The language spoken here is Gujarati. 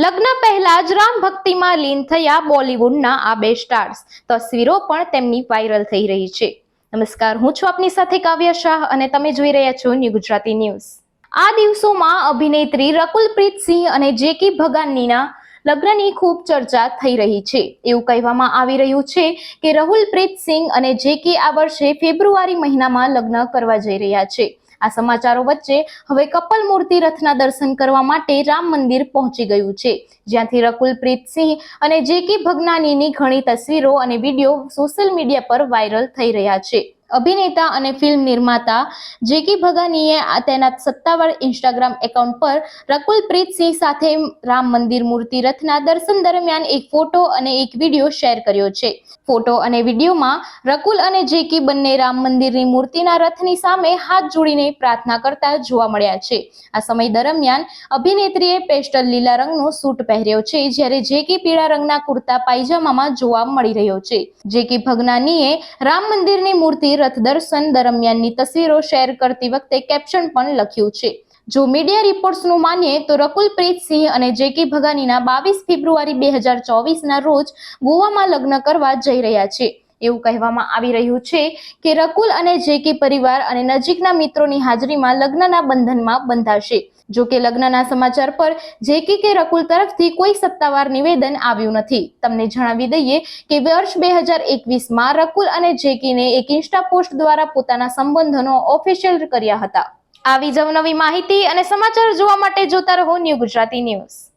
લગ્ન પહેલા જ રામ ભક્તિમાં લીન થયા બોલિવૂડના આ બે સ્ટાર્સ. તસવીરો પણ તેમની વાયરલ થઈ રહી છે. નમસ્કાર, હું છું આપની સાથે કાવ્ય શાહ અને તમે જોઈ રહ્યા છો ન્યૂ ગુજરાતી ન્યૂઝ. આ દિવસોમાં અભિનેત્રી રકુલપ્રીત સિંહ અને જેકી ભગાનીના લગ્નની ખૂબ ચર્ચા થઈ રહી છે. એવું કહેવામાં આવી રહ્યું છે કે રાહુલપ્રીત સિંહ અને જે કે આ વર્ષે ફેબ્રુઆરી મહિનામાં લગ્ન કરવા જઈ રહ્યા છે. આ સમાચારો વચ્ચે હવે કપલ મૂર્તિ રથના દર્શન કરવા માટે રામ મંદિર પહોંચી ગયું છે. જ્યાંથી રકુલપ્રીત સિંહ અને જે કે ભગનાનીની ઘણી તસવીરો અને વીડિયો સોશિયલ મીડિયા પર વાયરલ થઈ રહ્યા છે. અભિનેતા અને ફિલ્મ નિર્માતા જેકી ભગાનીએ તેના સત્તાવાર ઇન્સ્ટાગ્રામ એકાઉન્ટ પર રકુલ સિંહ સાથે રામ મંદિર મૂર્તિ રથના દર્શન દરમિયાન એક ફોટો અને એક વીડિયો શેર કર્યો છે. ફોટો અને વિડીયોમાં રકુલ અને જેકી બંને રામ મંદિરની મૂર્તિના રથની સામે હાથ જોડીને પ્રાર્થના કરતા જોવા મળ્યા છે. આ સમય દરમિયાન અભિનેત્રીએ પેસ્ટલ લીલા રંગનો સૂટ પહેર્યો છે, જ્યારે જેકી પીળા રંગના કુર્તા પાયજામામાં જોવા મળી રહ્યો છે. જેકી ભગનાનીએ રામ મંદિરની મૂર્તિ રથ દર્શન દરમિયાનની તસવીરો શેર કરતી વખતે કેપ્શન પણ લખ્યું છે. જો મીડિયા રિપોર્ટ્સનું માનીએ તો રકુલ સિંહ અને જેકી ભગાનીના બાવીસ ફેબ્રુઆરી બે હજાર ચોવીસના રોજ ગોવામાં લગ્ન કરવા જઈ રહ્યા છે. એવું કહેવામાં આવી રહ્યું છે કે રકુલ અને જેકે પરિવાર અને નજીકના મિત્રોની હાજરીમાં લગ્નના બંધનમાં બંધાશે. જો કે લગ્નના સમાચાર પર જેકે કે રકુલ તરફથી કોઈ સત્તાવાર નિવેદન આવ્યું નથી. તમને જણાવી દઈએ કે વર્ષ બે હજાર એકવીસમાં રકુલ અને જેકીને એક ઇન્સ્ટા પોસ્ટ દ્વારા પોતાના સંબંધોનો ઓફિશિયલ કર્યા હતા. આવી જ નવી માહિતી અને સમાચાર જોવા માટે જોતા રહો ન્યૂ ગુજરાતી ન્યૂઝ.